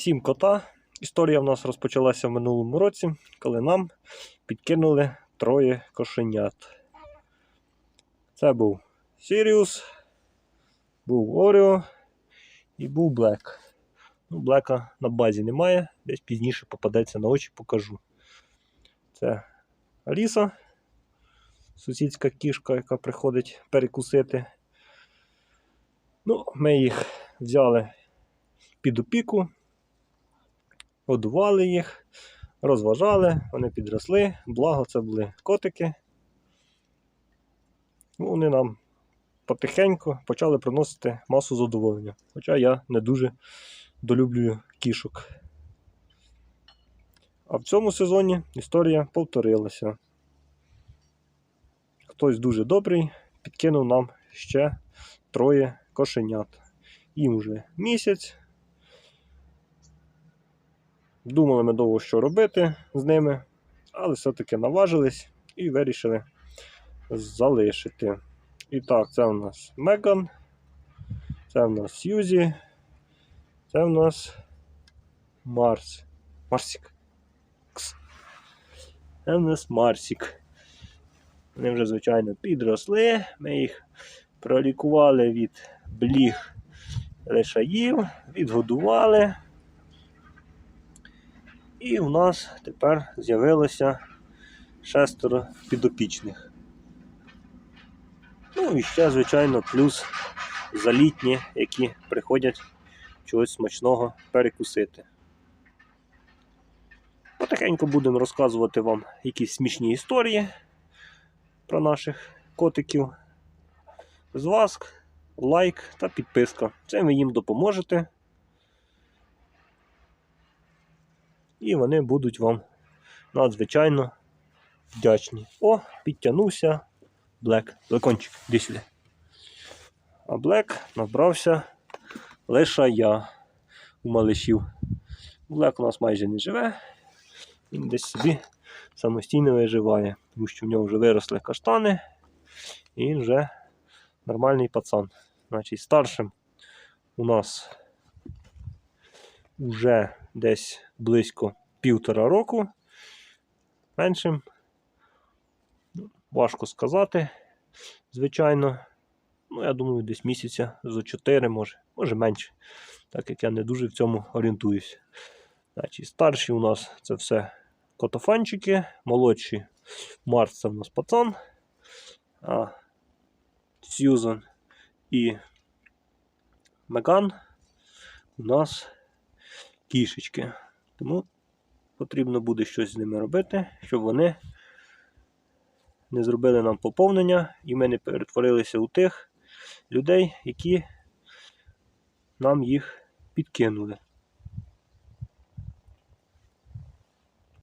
Сім кота. Історія в нас розпочалася в минулому році, коли нам підкинули троє кошенят. Це був Сіріус, був Оріо і був Блек. Ну, Блека на базі немає, десь пізніше попадеться на очі, покажу. Це Аліса, сусідська кішка, яка приходить перекусити. Ну, ми їх взяли під опіку, годували їх, розважали, вони підросли, благо це були котики. Ну, Вони нам потихеньку почали приносити масу задоволення. Хоча я не дуже долюблюю кішок. А в цьому сезоні історія повторилася. Хтось дуже добрий підкинув нам ще троє кошенят. Їм вже місяць. Думали ми довго, що робити з ними, але все-таки наважились і вирішили залишити. І так, це в нас Меган, це в нас Сьюзі, це в нас Марс. Марсік. Кс. Це в нас Марсік. Вони вже, звичайно, підросли. Ми їх пролікували від бліг лишаїв, відгодували. І у нас тепер з'явилося шестеро підопічних. Ну і ще, звичайно, плюс залітні, які приходять чогось смачного перекусити. Потихеньку будемо розказувати вам якісь смішні історії про наших котиків. З вас лайк та підписка. Це ви їм допоможете. І вони будуть вам надзвичайно вдячні. О, підтягнувся Блек. Лекончик, іди сюди. А Блек набрався лише я у малишів. Блек у нас майже не живе. Він десь собі самостійно виживає, тому що в нього вже виросли каштани, і він вже нормальний пацан. Значить, старшим у нас вже десь близько півтора року. Меншим, важко сказати, звичайно. Ну, я думаю, десь місяця зо 4, може, може менше, так як я не дуже в цьому орієнтуюся. Значить, старші у нас це все котофанчики, молодші Марс це в нас пацан, а Сьюзан і Меган у нас кішечки. Тому потрібно буде щось з ними робити, щоб вони не зробили нам поповнення і ми не перетворилися у тих людей, які нам їх підкинули.